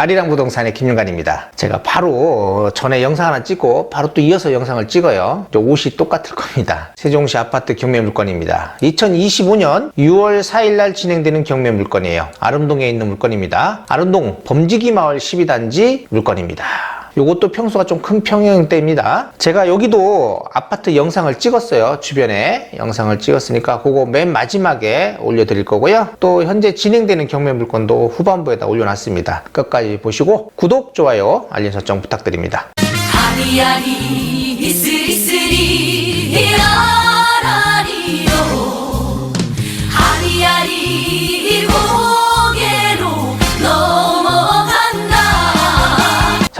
아리랑 부동산의 김윤관입니다. 제가 바로 전에 영상 하나 찍고 바로 또 이어서 영상을 찍어요. 저 옷이 똑같을 겁니다. 세종시 아파트 경매 물건입니다. 2025년 6월 4일 날 진행되는 경매 물건이에요. 아름동에 있는 물건입니다. 아름동 범지기 마을 12단지 물건입니다. 요것도 평수가 좀 큰 평형대입니다. 제가 여기도 아파트 영상을 찍었어요. 주변에 영상을 찍었으니까 그거 맨 마지막에 올려드릴 거고요. 또 현재 진행되는 경매 물건도 후반부에다 올려놨습니다. 끝까지 보시고 구독, 좋아요, 알림 설정 부탁드립니다. 아리 아리 이슬 이슬이 아라리요 아리 아리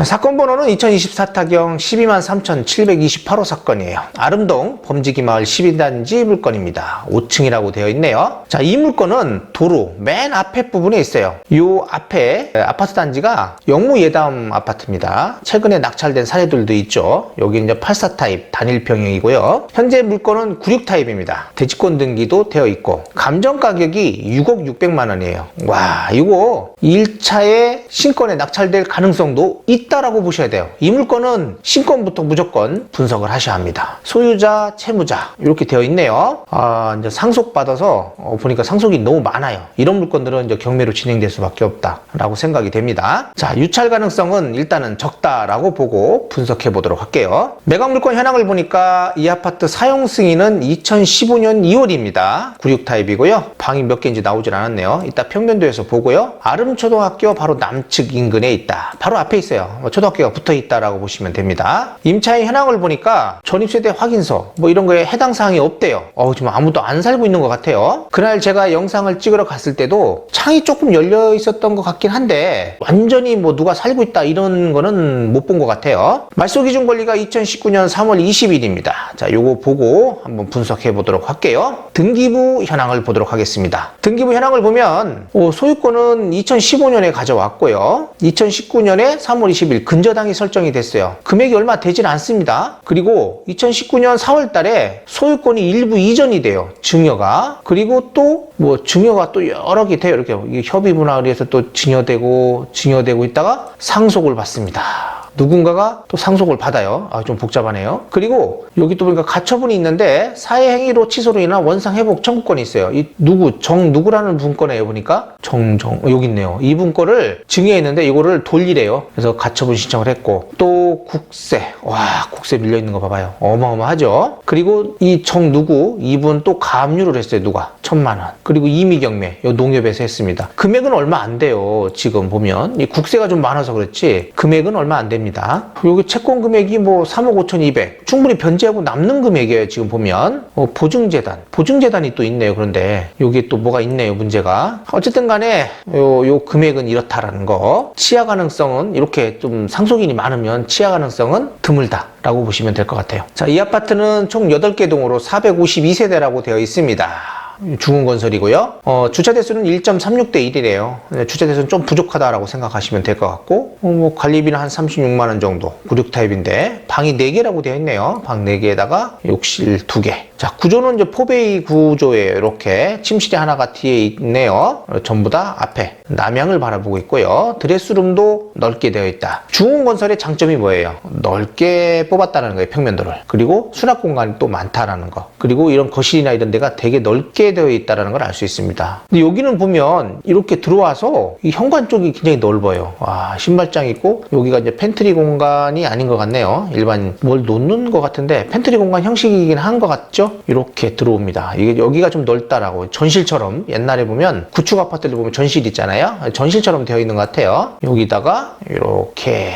자, 사건 번호는 2024 타경 12만 3,728호 사건이에요. 아름동 범지기 마을 12단지 물건입니다. 5층이라고 되어 있네요. 자, 이 물건은 도로 맨 앞에 부분에 있어요. 이 앞에 아파트 단지가 영무 예담 아파트입니다. 최근에 낙찰된 사례들도 있죠. 여기 이제 84 타입 단일 평형이고요. 현재 물건은 96 타입입니다. 대지권 등기도 되어 있고 감정 가격이 6억 600만 원이에요. 와, 이거 1차에 신권에 낙찰될 가능성도 있 다라고 보셔야 돼요. 이 물건은 신권부터 무조건 분석을 하셔야 합니다. 소유자, 채무자 이렇게 되어 있네요. 아, 이제 상속 받아서 어, 보니까 상속이 너무 많아요. 이런 물건들은 이제 경매로 진행될 수밖에 없다라고 생각이 됩니다. 자, 유찰 가능성은 일단은 적다라고 보고 분석해 보도록 할게요. 매각 물건 현황을 보니까 이 아파트 사용 승인은 2015년 2월입니다. 96 타입이고요. 방이 몇 개인지 나오질 않았네요. 이따 평면도에서 보고요. 아름초등학교 바로 남측 인근에 있다. 바로 앞에 있어요. 뭐 초등학교가 붙어 있다라고 보시면 됩니다. 임차인 현황을 보니까 전입세대 확인서 뭐 이런 거에 해당 사항이 없대요. 어, 지금 아무도 안 살고 있는 것 같아요. 그날 제가 영상을 찍으러 갔을 때도 창이 조금 열려 있었던 것 같긴 한데 완전히 뭐 누가 살고 있다 이런 거는 못 본 것 같아요. 말소 기준 권리가 2019년 3월 20일입니다. 자, 요거 보고 한번 분석해 보도록 할게요. 등기부 현황을 보도록 하겠습니다. 등기부 현황을 보면 어, 소유권은 2015년에 가져왔고요. 2019년에 3월 20일 근저당이 설정이 됐어요. 금액이 얼마 되질 않습니다. 그리고 2019년 4월 달에 소유권이 일부 이전이 돼요. 증여가. 그리고 또 뭐 증여가 또 여러 개 돼요. 이렇게 협의분할에 의해서 또 증여되고 증여되고 있다가 상속을 받습니다. 누군가가 또 상속을 받아요. 아, 좀 복잡하네요. 그리고 여기 또 보니까 가처분이 있는데 사회행위로 취소로 인한 원상회복 청구권이 있어요. 이 누구, 정 누구라는 분 거네요. 보니까 정정 어, 여기 있네요. 이분 거를 증여했는데 이거를 돌리래요. 그래서 가처분 신청을 했고 또 국세. 와, 국세 밀려 있는 거 봐봐요. 어마어마하죠. 그리고 이 정 누구 이분 또 가압류를 했어요. 누가 천만 원. 그리고 이미경매 요 농협에서 했습니다. 금액은 얼마 안 돼요. 지금 보면 이 국세가 좀 많아서 그렇지 금액은 얼마 안 됩니다. 여기 채권 금액이 뭐 3억 5,200 충분히 변제하고 남는 금액이에요. 지금 보면 어, 보증재단 보증재단이 또 있네요. 그런데 여기 또 뭐가 있네요. 문제가 어쨌든 간에 요, 요 금액은 이렇다라는 거 치아 가능성은 이렇게 좀 상속인이 많으면 치아 가능성은 드물다. 라고 보시면 될 것 같아요. 자, 이 아파트는 총 8개 동으로 452세대라고 되어 있습니다. 중흥건설이고요. 어, 주차 대수는 1.36대 1이래요. 주차 대수는 좀 부족하다라고 생각하시면 될 것 같고, 어, 뭐 관리비는 한 36만 원 정도. 96 타입인데 방이 4개라고 되어 있네요. 방 4개에다가 욕실 2개. 자, 구조는 이제 포베이 구조예요. 이렇게 침실이 하나가 뒤에 있네요. 어, 전부 다 앞에 남향을 바라보고 있고요. 드레스룸도 넓게 되어 있다. 중흥건설의 장점이 뭐예요? 넓게 뽑았다는 거예요. 평면도를. 그리고 수납 공간이 또 많다라는 거. 그리고 이런 거실이나 이런 데가 되게 넓게 되어 있다라는 걸 알 수 있습니다. 근데 여기는 보면 이렇게 들어와서 이 현관 쪽이 굉장히 넓어요. 와, 신발장 있고 여기가 이제 팬트리 공간이 아닌 것 같네요. 일반 뭘 놓는 것 같은데 팬트리 공간 형식이긴 한 것 같죠? 이렇게 들어옵니다. 이게 여기가 좀 넓다라고 전실처럼 옛날에 보면 구축 아파트들 보면 전실 있잖아요. 전실처럼 되어 있는 것 같아요. 여기다가 이렇게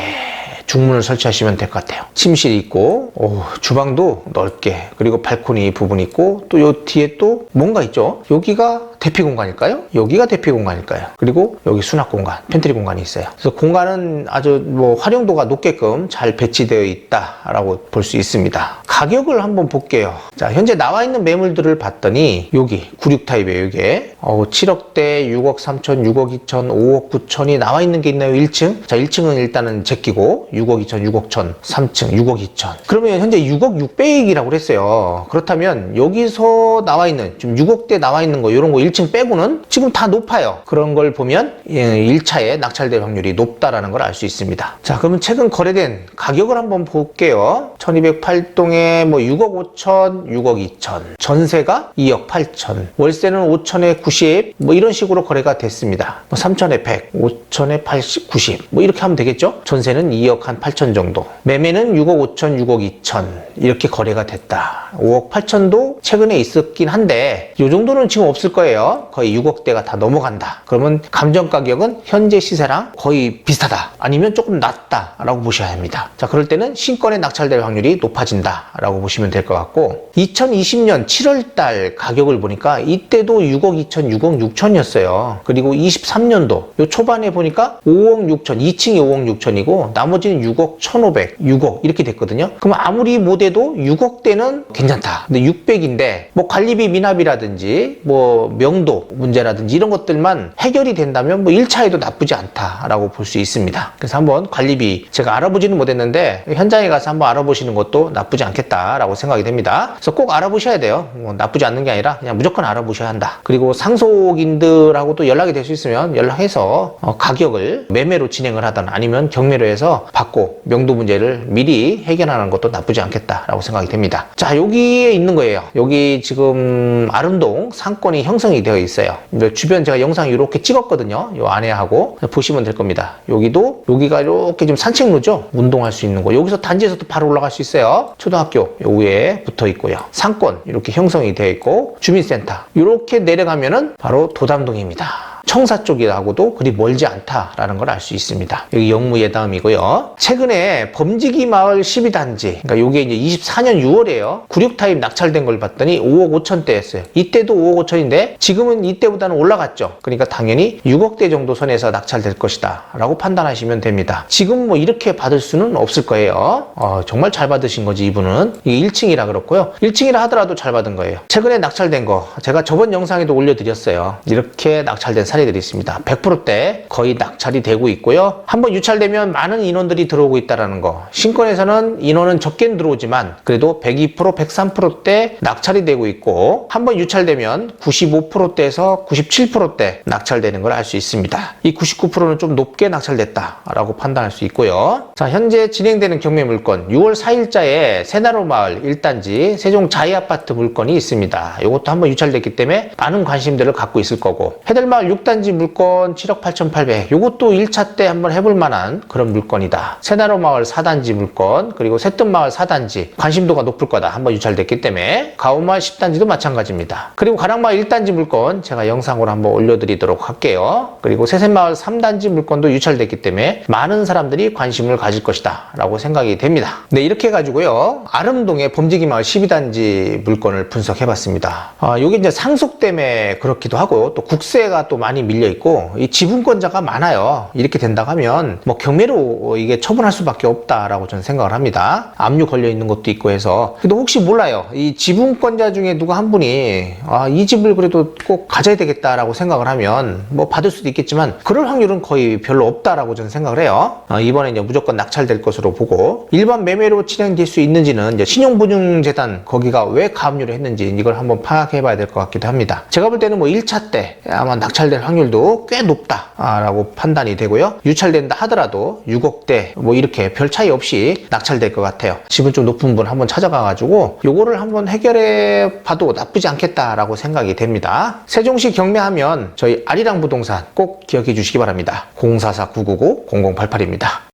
중문을 설치하시면 될 것 같아요. 침실이 있고, 오, 주방도 넓게, 그리고 발코니 부분 있고, 또 요 뒤에 또 뭔가 있죠? 여기가 대피 공간일까요? 여기가 대피 공간일까요? 그리고 여기 수납 공간, 팬트리 공간이 있어요. 그래서 공간은 아주 뭐 활용도가 높게끔 잘 배치되어 있다라고 볼 수 있습니다. 가격을 한번 볼게요. 자, 현재 나와 있는 매물들을 봤더니 여기 96 타입이에요, 이게. 어, 7억대, 6억 3천, 6억 2천, 5억 9천이 나와 있는 게 있나요? 1층? 자, 1층은 일단은 제끼고 6억 2천, 6억 1천, 3층 6억 2천. 그러면 현재 6억 600이라고 그랬어요. 그렇다면 여기서 나와 있는 지금 6억대 나와 있는 거 이런 거 1층 1층 빼고는 지금 다 높아요. 그런 걸 보면 1차에 낙찰될 확률이 높다라는 걸 알 수 있습니다. 자, 그러면 최근 거래된 가격을 한번 볼게요. 1208동에 뭐 6억 5천, 6억 2천. 전세가 2억 8천. 월세는 5천에 90. 뭐 이런 식으로 거래가 됐습니다. 뭐 3천에 100, 5천에 80, 90. 뭐 이렇게 하면 되겠죠? 전세는 2억 한 8천 정도. 매매는 6억 5천, 6억 2천. 이렇게 거래가 됐다. 5억 8천도 최근에 있었긴 한데 이 정도는 지금 없을 거예요. 거의 6억대가 다 넘어간다. 그러면 감정 가격은 현재 시세랑 거의 비슷하다. 아니면 조금 낮다라고 보셔야 합니다. 자, 그럴 때는 신권에 낙찰될 확률이 높아진다라고 보시면 될 것 같고 2020년 7월 달 가격을 보니까 이때도 6억 2천, 6억 6천이었어요. 그리고 23년도 요 초반에 보니까 5억 6천, 2층이 5억 6천이고 나머지는 6억 1,500, 6억 이렇게 됐거든요. 그럼 아무리 못해도 6억대는 괜찮다. 근데 600인데 뭐 관리비 미납이라든지 뭐 명도 문제라든지 이런 것들만 해결이 된다면 뭐 1차에도 나쁘지 않다라고 볼 수 있습니다. 그래서 한번 관리비 제가 알아보지는 못했는데 현장에 가서 한번 알아보시는 것도 나쁘지 않겠다라고 생각이 됩니다. 그래서 꼭 알아보셔야 돼요. 뭐 나쁘지 않는 게 아니라 그냥 무조건 알아보셔야 한다. 그리고 상속인들하고 또 연락이 될 수 있으면 연락해서 어, 가격을 매매로 진행을 하든 아니면 경매로 해서 받고 명도 문제를 미리 해결하는 것도 나쁘지 않겠다라고 생각이 됩니다. 자 여기에 있는 거예요. 여기 지금 아름동 상권이 형성이 되어 있어요. 주변 제가 영상 이렇게 찍었거든요. 요 안에하고 보시면 될 겁니다. 여기도 여기가 이렇게 좀 산책로죠. 운동할 수 있는 거. 여기서 단지에서도 바로 올라갈 수 있어요. 초등학교 요 위에 붙어 있고요. 상권 이렇게 형성이 되어 있고 주민센터 이렇게 내려가면은 바로 도담동입니다. 청사 쪽이라고도 그리 멀지 않다라는 걸 알 수 있습니다. 여기 영무 예담이고요. 최근에 범지기 마을 12단지, 그러니까 이게 이제 24년 6월이에요. 96타입 낙찰된 걸 봤더니 5억 5천대였어요. 이때도 5억 5천인데 지금은 이때보다는 올라갔죠. 그러니까 당연히 6억대 정도 선에서 낙찰될 것이다 라고 판단하시면 됩니다. 지금 뭐 이렇게 받을 수는 없을 거예요. 어, 정말 잘 받으신 거지 이분은. 이게 1층이라 그렇고요. 1층이라 하더라도 잘 받은 거예요. 최근에 낙찰된 거 제가 저번 영상에도 올려드렸어요. 이렇게 낙찰된 사 례들이 있습니다. 100%대 거의 낙찰이 되고 있고요. 한번 유찰되면 많은 인원들이 들어오고 있다는 거. 신권에서는 인원은 적게는 들어오지만 그래도 102% 103%대 낙찰이 되고 있고 한번 유찰되면 95%대에서 97%대 낙찰되는 걸 알 수 있습니다. 이 99%는 좀 높게 낙찰됐다라고 판단할 수 있고요. 자, 현재 진행되는 경매 물건 6월 4일자에 새나로 마을 1단지 세종 자이 아파트 물건이 있습니다. 이것도 한번 유찰됐기 때문에 많은 관심들을 갖고 있을 거고 해달마을 6 단지 물건 7억 8,800 이것도 1차 때 한번 해볼 만한 그런 물건이다. 새나로 마을 4단지 물건 그리고 새뜸 마을 4단지 관심도가 높을 거다. 한번 유찰됐기 때문에 가오마을 10단지도 마찬가지입니다. 그리고 가락마을 1단지 물건 제가 영상으로 한번 올려드리도록 할게요. 그리고 세샘마을 3단지 물건도 유찰됐기 때문에 많은 사람들이 관심을 가질 것이다 라고 생각이 됩니다. 네 이렇게 해가지고요 아름동의 범지기 마을 12단지 물건을 분석해봤습니다. 아, 이게 이제 상속 때문에 그렇기도 하고 또 국세가 또 많이 밀려 있고 이 지분권자가 많아요. 이렇게 된다고 하면 뭐 경매로 이게 처분할 수밖에 없다라고 저는 생각을 합니다. 압류 걸려 있는 것도 있고 해서 근데 혹시 몰라요. 이 지분권자 중에 누가 한 분이 아, 이 집을 그래도 꼭 가져야 되겠다라고 생각을 하면 뭐 받을 수도 있겠지만 그럴 확률은 거의 별로 없다라고 저는 생각을 해요. 아, 이번에 이제 무조건 낙찰될 것으로 보고 일반 매매로 진행될 수 있는지는 이제 신용보증재단 거기가 왜 가압류를 했는지 이걸 한번 파악해 봐야 될 것 같기도 합니다. 제가 볼 때는 뭐 1차 때 아마 낙찰될 확률도 꽤 높다라고 판단이 되고요. 유찰된다 하더라도 6억대 뭐 이렇게 별 차이 없이 낙찰될 것 같아요. 집은 좀 높은 분 한번 찾아가 가지고 요거를 한번 해결해 봐도 나쁘지 않겠다라고 생각이 됩니다. 세종시 경매하면 저희 아리랑 부동산 꼭 기억해 주시기 바랍니다. 044-999-0088입니다.